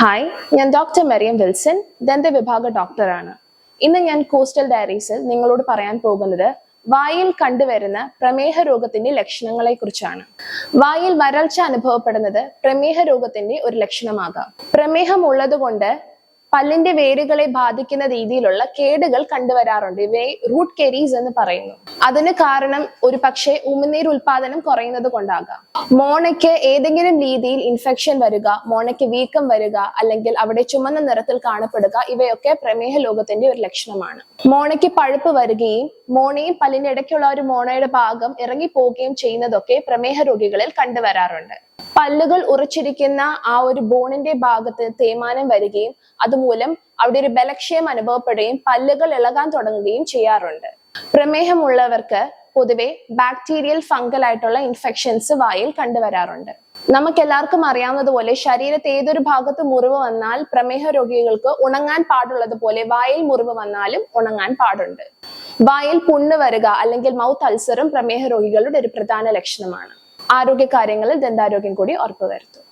Hi ഞാൻ doctor Mariyam Wilson ദന്ത വിഭാഗ ഡോക്ടറാണ് ഇന്ന് ഞാൻ കോസ്റ്റൽ ഡയറീസിൽ നിങ്ങളോട് പറയാൻ പോകുന്നത് വായിൽ കണ്ടുവരുന്ന പ്രമേഹ രോഗത്തിന്റെ ലക്ഷണങ്ങളെ കുറിച്ചാണ് വായിൽ വരൾച്ച അനുഭവപ്പെടുന്നത് പ്രമേഹ രോഗത്തിന്റെ ഒരു ലക്ഷണമാകാം. പ്രമേഹം ഉള്ളതുകൊണ്ട് പല്ലിന്റെ വേരുകളെ ബാധിക്കുന്ന രീതിയിലുള്ള കേടുകൾ കണ്ടുവരാറുണ്ട്. ഇവയെ റൂട്ട് കെരീസ് എന്ന് പറയുന്നു. അതിന് കാരണം ഒരു പക്ഷേ ഉമിനീർ ഉൽപാദനം കുറയുന്നത് കൊണ്ടാകാം. മോണയ്ക്ക് ഏതെങ്കിലും രീതിയിൽ ഇൻഫെക്ഷൻ വരിക മോണയ്ക്ക് വീക്കം വരിക അല്ലെങ്കിൽ അവിടെ ചുമന്ന നിറത്തിൽ കാണപ്പെടുക ഇവയൊക്കെ പ്രമേഹ രോഗത്തിന്റെ ഒരു ലക്ഷണമാണ്. മോണയ്ക്ക് പഴുപ്പ് വരികയും മോണയും പല്ലിന്റെ ഇടയ്ക്കുള്ള ഒരു മോണയുടെ ഭാഗം ഇറങ്ങി പോവുകയും ചെയ്യുന്നതൊക്കെ പ്രമേഹ രോഗികളിൽ കണ്ടുവരാറുണ്ട്. പല്ലുകൾ ഉറച്ചിരിക്കുന്ന ആ ഒരു ബോണിന്റെ ഭാഗത്ത് തേയ്മാനം വരികയും അതുമൂലം അവിടെ ഒരു ബലക്ഷയം അനുഭവപ്പെടുകയും പല്ലുകൾ ഇളകാൻ തുടങ്ങുകയും ചെയ്യാറുണ്ട്. പ്രമേഹമുള്ളവർക്ക് പൊതുവെ ബാക്ടീരിയൽ ഫംഗൽ ആയിട്ടുള്ള ഇൻഫെക്ഷൻസ് വായിൽ കണ്ടുവരാറുണ്ട്. നമുക്ക് എല്ലാവർക്കും അറിയാവുന്നതുപോലെ ശരീരത്തെ ഏതൊരു ഭാഗത്ത് മുറിവ് വന്നാൽ പ്രമേഹ രോഗികൾക്ക് ഉണങ്ങാൻ പാടുള്ളതുപോലെ വായിൽ മുറിവ് വന്നാലും ഉണങ്ങാൻ പാടുണ്ട്. വായിൽ പുണ്ണ് വരിക അല്ലെങ്കിൽ മൗത്ത് അൾസറും പ്രമേഹ രോഗികളുടെ ഒരു പ്രധാന ലക്ഷണമാണ്. ആരോഗ്യ കാര്യങ്ങളിൽ ദന്താരോഗ്യം കൂടി ഉറപ്പുവരുത്തും.